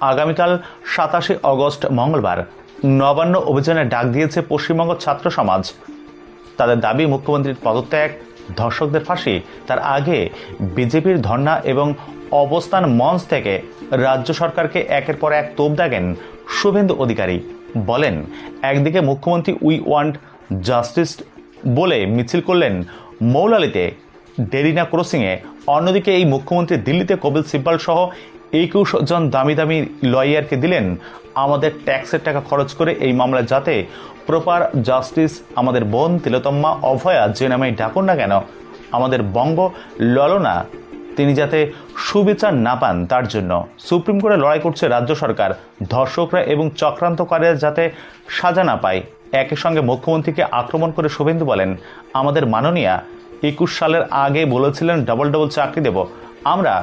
আগামীকাল সাতাশে অগস্ট মঙ্গলবার নবান্ন অভিযানে ডাক দিয়েছে পশ্চিমবঙ্গ ছাত্র সমাজ। তাদের দাবি, মুখ্যমন্ত্রীর পদত্যাগ, ধর্ষকদের ফাঁসি, তার আগে বিজেপির ধর্ণা এবং অবস্থান মঞ্চ থেকে রাজ্য সরকারকে একের পর এক তোপ দাগেন শুভেন্দু অধিকারী। বলেন, একদিকে মুখ্যমন্ত্রী উই ওয়ান্ট জাস্টিস বলে মিছিল করলেন মৌলালিতে ডেরিনা ক্রসিংয়ে অন্যদিকে এই মুখ্যমন্ত্রী দিল্লিতে কপিল সিব্বাল সহ একুশ জন দামি দামি লয়ারকে দিলেন আমাদের ট্যাক্সের টাকা খরচ করে এই মামলা যাতে প্রপার জাস্টিস আমাদের বোন তিলোতম্মা অভয়া যে নামে ডাকুন না কেন, আমাদের বঙ্গ ললনা, তিনি যাতে সুবিচার না পান তার জন্য। সুপ্রিম কোর্টে লড়াই করছে রাজ্য সরকার, ধর্ষকরা এবং চক্রান্তকারীরা যাতে সাজা না পায়। একই সঙ্গে মুখ্যমন্ত্রীকে আক্রমণ করে শুভেন্দু বলেন, আমাদের মাননীয়া একুশ সালের আগে বলেছিলেন ডবল ডবল চাকরি দেব। আমরা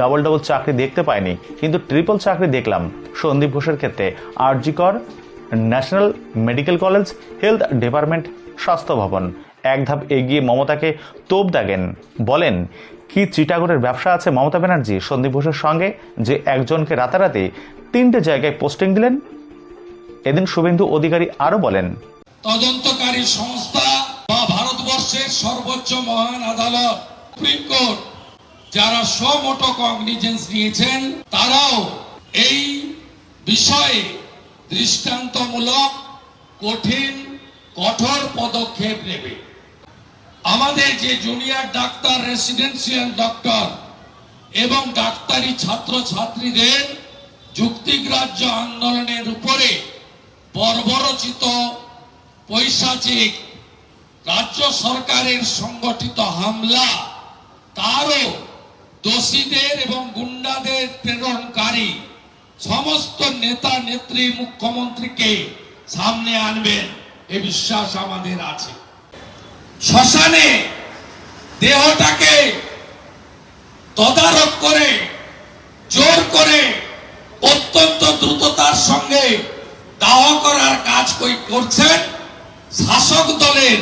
ডবল ডবল চাকরি দেখতে পাইনি, কিন্তু ট্রিপল চাকরি দেখলাম সন্দীপ ঘোষের ক্ষেত্রে। RG Kar national medical college, health department, স্বাস্থ্য ভবন। এক ধাপ এগিয়ে মমতাকে তোপ দাগেন। বলেন, কি চিটাগড়ের ব্যবসা আছে মমতা ব্যানার্জি? সন্দীপ ঘোষের সঙ্গে যে একজনকে রাতারাতি তিনটে জায়গায় পোস্টিং দিলেন, এদিন শুভেন্দু অধিকারী আরও বলেন, তদন্তকারী সংস্থা ভারতবর্ষের সর্বোচ্চ মহান আদালত, সুপ্রিম কোর্ট, যারা সমোটো কগনিজেন্স নিয়েছেন, তারাও এই বিষয়ে দৃষ্টান্তমূলক কঠিন, কঠোর পদক্ষেপ নেবে। আমাদের যে জুনিয়র ডাক্তার, রেসিডেন্সিয়াল ডক্টর এবং ডাক্তারি ছাত্র ছাত্রীদের যুক্তিগ্রাহ্য আন্দোলনের উপরে বর্বরচিত, পৈশাচিক রাজ্য সরকারের সংগঠিত হামলা, তারও দোষীদের এবং গুন্ডাদের প্রেরণকারী সমস্ত নেতা, নেত্রী, মুখ্যমন্ত্রীকে সামনে আনবেন, এ বিশ্বাস আমাদের আছে। শ্মশানে দেহটাকে তদারক করে, জোর করে অত্যন্ত দ্রুততার সঙ্গে দাহ করার কাজ কই করছেন শাসক দলের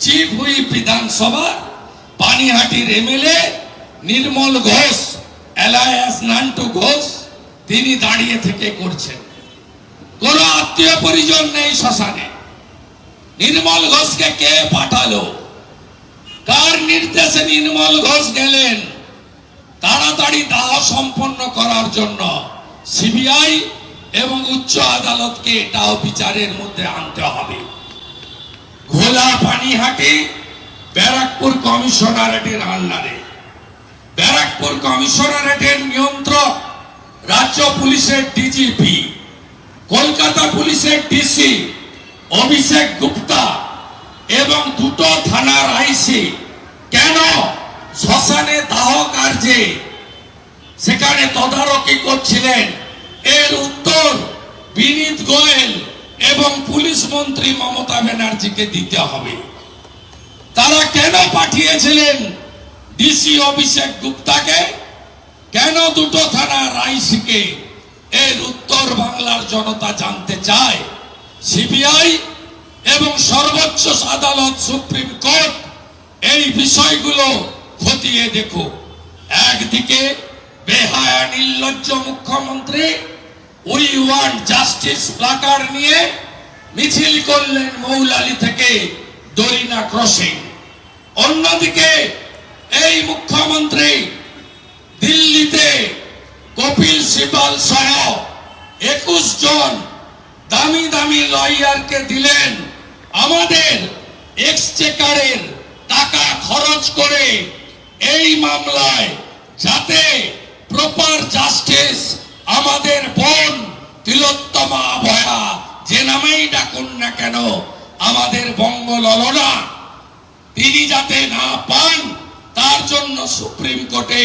চিফ হুইপ বিধানসভা, পানিহাটির এমএলএ নির্মল ঘোষ এলায়াস নান্টু ঘোষ, তিনি দাঁড়িয়ে থেকে করছেন। কোন আত্মীয় পরিজন নেই শ্মশানে। নির্মল ঘোষকে কে পাঠালো? কার নির্দেশে নির্মল ঘোষ গেলেন? তাড়াতাড়ি দাহ সম্পন্ন করার জন্য সিবিআই এবং উচ্চ আদালতকে এটাও বিচারের মধ্যে আনতে হবে। ঘোলা পানিহাটি ব্যারাকপুর কমিশনারেটের আন্ডারে। ব্যারাকপুর কমিশনারেটের নিয়ন্ত্রক রাজ্য পুলিশের ডিজিপি কলকাতা পুলিশের ডিসি অভিষেক গুপ্তা এবং দুটো থানার আইসি কেন? শ্মশানে দাহ কার্যে সেখানে তদারকি করছিলেন। এর উত্তর বিনীত গোয়েল। এবং পুলিশ মন্ত্রী মমতা ব্যানার্জিকে দিতে হবে। তারা কেন পাঠিয়েছিলেন ডিসি অভিষেক গুপ্তাকে? কেন দুটো থানা আইসিকে এর উত্তর বাংলার জনতা জানতে চায়? সিবিআই এবং সর্বোচ্চ আদালত সুপ্রিম কোর্ট এই বিষয়গুলো খতিয়ে দেখো একদিকে বেহায়া নির্লজ্জ মুখ্যমন্ত্রী উই ওয়ান্ট জাস্টিস প্লাকার নিয়ে মিছিল করলেন মৌলালি থেকে দরিনা ক্রসিং। অন্যদিকে এই মুখ্যমন্ত্রী দিল্লিতে কপিল সিবাল সহ একুশ জন দামি দামি লয়ারকে দিলেন। আমাদের এক্সচেকারের টাকা খরচ করে এই মামলায় যাতে প্রপার জাস্টিস আমাদের বোন তিলোত্তমা ভয়া যে নামেই ডাকুন না কেন? আমাদের বঙ্গ ললনা। তিনি যাতে না পান, তার জন্য সুপ্রিম কোর্টে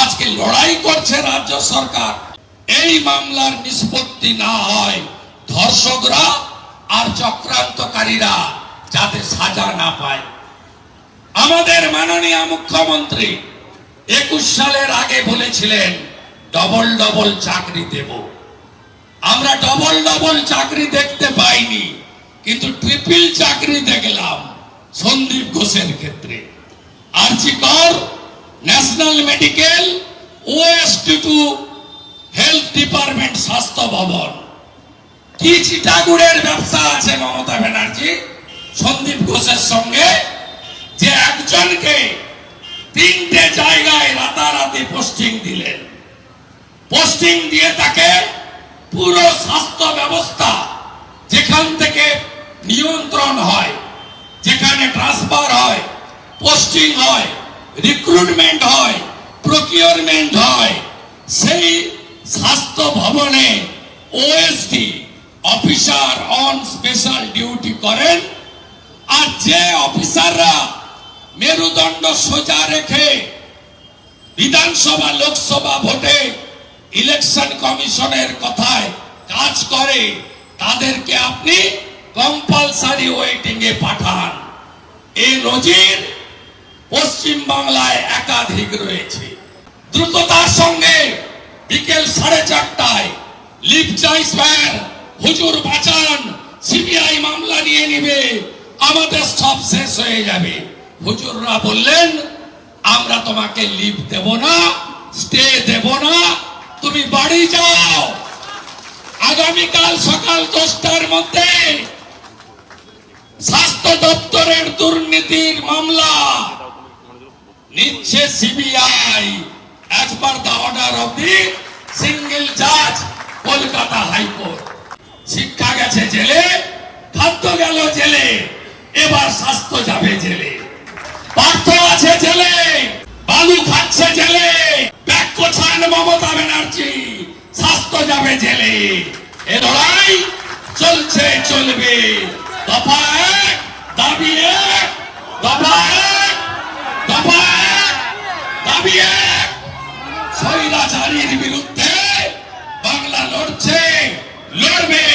আজকে লড়াই করছে রাজ্য সরকার। এই মামলার নিষ্পত্তি না হয়, ধর্ষকরা আর চক্রান্তকারীরা যাতে সাজা না পায়। আমাদের মাননীয় মুখ্যমন্ত্রী একুশ সালের আগে বলেছিলেন, ডবল ডবল চাকরি দেব। আমরা ডবল ডবল চাকরি দেখতে পাইনি, কিন্তু ট্রিপল চাকরি দেখলাম সন্দীপ ঘোষের ক্ষেত্রে। RG Kar national medical OSD to health department স্বাস্থ্য ভবন। কি চিটাগুড়ের ব্যবসা আছে মমতা ব্যানার্জি? সন্দীপ ঘোষের সঙ্গে যে একজনকে তিনটে জায়গায় রাতারাতি পোস্টিং দিলেন। পোস্টিং দিয়ে তাকে পুরো স্বাস্থ্য ব্যবস্থা যেখান থেকে নিয়ন্ত্রণ হয়, যেখানে ট্রান্সফার হয়, পোস্টিং হয়, রিক্রুটমেন্ট হয়, প্রকিউরমেন্ট হয়, সেই স্বাস্থ্য ভবনে OSD officer on special duty করেন আর যে অফিসাররা মেরুদণ্ড সোজা রেখে বিধানসভা, লোকসভা ভোটে ইলেকশন কমিশনের কথায় কাজ করে, তাদেরকে আপনি কম্পালসারি ওয়েটিং এ পাঠান। এই নজির পশ্চিম বাংলায় একাধিক রয়েছে। দ্রুততার সঙ্গে বিকেল সাড়ে চারটায় লিপ চাই স্যার হুজুর বাঁচান, সিবিআই মামলা নিয়ে নিবে, আমাদের সব শেষ হয়ে যাবে। হুজুররা বললেন, আমরা তোমাকে লিভ দেব না, স্টে দেব না তুমি বাড়ি যাও। আগামীকাল সকাল দশটার মধ্যে স্বাস্থ্য দপ্তরের দুর্নীতির মামলা নিচ্ছে CBI. As per the order of the single জাজ কলকাতা হাইকোর্ট। শিক্ষা গেছে জেলে, খাদ্য গেল জেলে, এবার স্বাস্থ্য যাবে জেলে। পার্থ আছে জেলে, বালু খাচ্ছে জেলে। কোছান মমতা ব্যানার্জি, স্বাস্থ্য যাবে জেলে। এ লড়াই চলছে, চলবে। দফা এক, দাবি এক, দফা এক দফা এক, দাবি এক। স্বৈরাচারীর বিরুদ্ধে বাংলা লড়ছে, লড়বে।